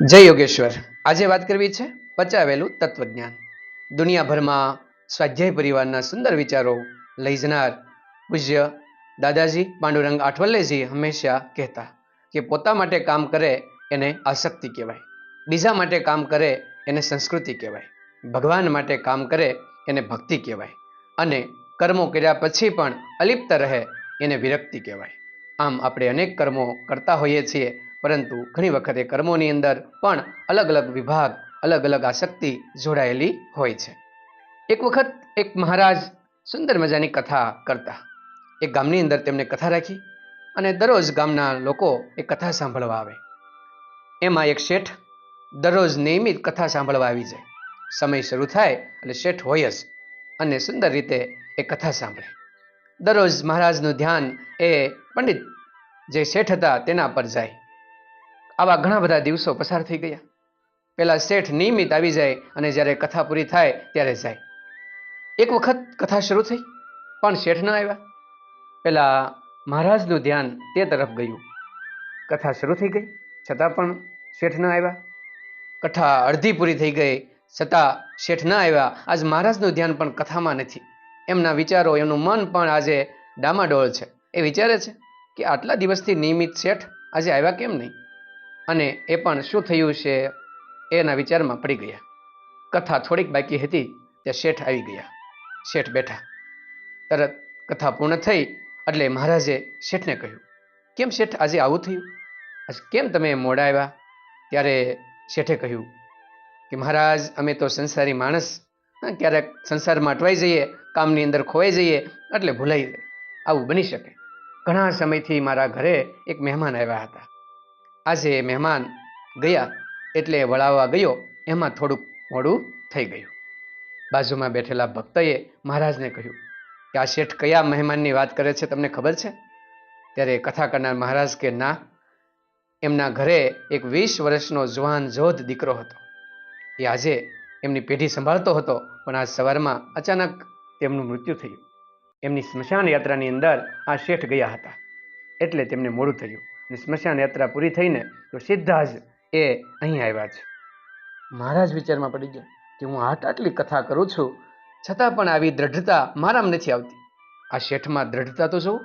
જય યોગેશ્વર. આજે વાત કરવી છે પચાવેલું તત્વજ્ઞાન. દુનિયાભરમાં સ્વાધ્યાય પરિવારના સુંદર વિચારો લઈ જનાર પૂજ્ય દાદાજી પાંડુરંગ આઠવલ્લેજી હંમેશા કહેતા કે પોતા માટે કામ કરે એને આસક્તિ કહેવાય. બીજા માટે કામ કરે એને સંસ્કૃતિ કહેવાય. ભગવાન માટે કામ કરે એને ભક્તિ કહેવાય. અને કર્મો કર્યા પછી પણ અલિપ્ત રહે એને વિરક્તિ કહેવાય. આમ આપણે અનેક કર્મો કરતા હોઈએ છીએ પરંતુ ઘણી વખતે કર્મોની અંદર પણ અલગ અલગ વિભાગ, અલગ અલગ આસક્તિ જોડાયેલી હોય છે. એક વખત એક મહારાજ સુંદર મજાની કથા કરતા. એક ગામની અંદર તેમને કથા રાખી અને દરરોજ ગામના લોકો એ કથા સાંભળવા આવે. એમાં એક શેઠ દરરોજ નિયમિત કથા સાંભળવા આવી જાય. સમય શરૂ થાય એટલે શેઠ હોય જ અને સુંદર રીતે એ કથા સાંભળે. દરરોજ મહારાજનું ધ્યાન એ પંડિત જે શેઠ હતા તેના પર જાય. આવા ઘણા બધા દિવસો પસાર થઈ ગયા. પહેલાં શેઠ નિયમિત આવી જાય અને જ્યારે કથા પૂરી થાય ત્યારે જાય. એક વખત કથા શરૂ થઈ, પણ શેઠ ન આવ્યા. પહેલાં મહારાજનું ધ્યાન તે તરફ ગયું. કથા શરૂ થઈ ગઈ, છતાં પણ શેઠ ન આવ્યા. કથા અડધી પૂરી થઈ ગઈ, છતાં શેઠ ન આવ્યા. આજ મહારાજનું ધ્યાન પણ કથામાં નથી. એમના વિચારો, એમનું મન પણ આજે ડામાડોળ છે. એ વિચારે છે કે આટલા દિવસથી નિયમિત શેઠ આજે આવ્યા કેમ નહીં? અને એ પણ શું થયું છે એના વિચારમાં પડી ગયા. કથા થોડીક બાકી હતી ત્યાં શેઠ આવી ગયા. શેઠ બેઠા. તરત કથા પૂર્ણ થઈ એટલે મહારાજે શેઠને કહ્યું, કેમ શેઠ આજે આવું થયું? કેમ તમે મોડા આવ્યા? ત્યારે શેઠે કહ્યું કે, મહારાજ, અમે તો સંસારી માણસ. ક્યારેક સંસારમાં અટવાઈ જઈએ, કામની અંદર ખોવાઈ જઈએ, એટલે ભૂલાઈ જાય. આવું બની શકે. ઘણા સમયથી મારા ઘરે એક મહેમાન આવ્યા હતા. આજે મહેમાન ગયા એટલે વળાવવા ગયો, એમાં થોડુંક મોડું થઈ ગયું. બાજુમાં બેઠેલા ભક્તએ મહારાજને કહ્યું, કે આ શેઠ કયા મહેમાનની વાત કરે છે તમને ખબર છે? ત્યારે કથા કરનાર મહારાજ કે, ના, એમના ઘરે એક વીસ વર્ષનો જુવાન જોધ દીકરો હતો. એ આજે એમની પેઢી સંભાળતો હતો, પણ આજ સવારમાં અચાનક તેમનું મૃત્યુ થયું. એમની સ્મશાન યાત્રાની અંદર આ શેઠ ગયા હતા. એટલે તેમને મોડું થયું. અને સ્મશાન યાત્રા પૂરી થઈને તો સીધા જ એ અહીં આવ્યા છે. મહારાજ વિચારમાં પડી ગયા કે હું આટ આટલી કથા કરું છું, છતાં પણ આવી દ્રઢતા મારામાં નથી આવતી. આ શેઠમાં દ્રઢતા તો જુઓ,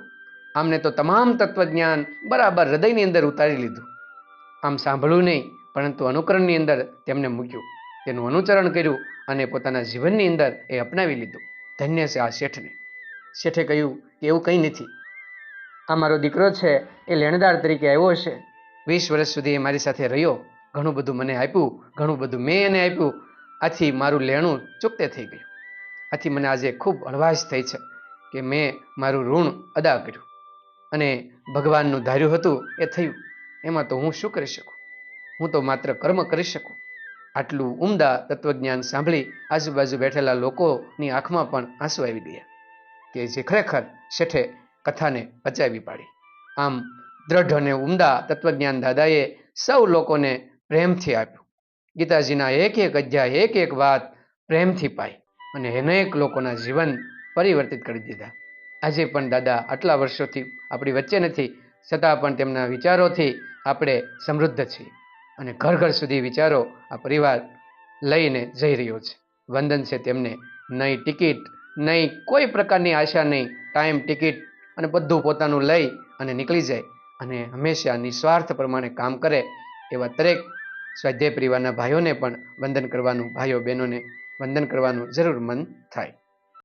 આમને તો તમામ તત્વજ્ઞાન બરાબર હૃદયની અંદર ઉતારી લીધું. આમ સાંભળવું નહીં, પરંતુ અનુકરણની અંદર તેમને મૂક્યું. તેનું અનુચરણ કર્યું અને પોતાના જીવનની અંદર એ અપનાવી લીધું. ધન્ય છે આ શેઠને. શેઠે કહ્યું કે એવું કંઈ નથી. આ મારો દીકરો છે, એ લેણદાર તરીકે આવ્યો છે વીસ વર્ષ સુધી એ મારી સાથે રહ્યો. ઘણું બધું મને આપ્યું, ઘણું બધું મેં એને આપ્યું. આથી મારું લેણું ચૂકતે થઈ ગયું. આથી મને આજે ખૂબ હળવાશ થઈ છે કે મેં મારું ઋણ અદા કર્યું. અને ભગવાનનું ધાર્યું હતું, એ થયું. એમાં તો હું શું કરી શકું? હું તો માત્ર કર્મ કરી શકું. આટલું ઉમદા તત્વજ્ઞાન સાંભળી આજુબાજુ બેઠેલા લોકોની આંખમાં પણ આંસુ આવી ગયા કે જે ખરેખર શેઠે કથાને પચાવી પાડી. આમ દ્રઢ અને ઉમદા તત્વજ્ઞાન દાદાએ સૌ લોકોને પ્રેમથી આપ્યું. ગીતાજીના એક એક અધ્યાય, એક એક વાત પ્રેમથી પાઈ અને અનેક લોકોના જીવન પરિવર્તિત કરી દીધા. આજે પણ દાદા આટલા વર્ષોથી આપણી વચ્ચે નથી, છતાં પણ તેમના વિચારોથી આપણે સમૃદ્ધ છીએ અને ઘર ઘર સુધી વિચારો આ પરિવાર લઈને જઈ રહ્યો છે. વંદન છે તેમને. નહીં ટિકિટ, નહીં કોઈ પ્રકારની આશા નહીં. ટાઈમ ટિકિટ અને બધું પોતાનું લઈ અને નીકળી જાય અને હંમેશા નિસ્વાર્થ પ્રમાણે કામ કરે એવા દરેક સ્વાધ્યાય પરિવારના ભાઈઓને પણ વંદન કરવાનું, ભાઈઓ બહેનોને વંદન કરવાનું જરૂર મન થાય.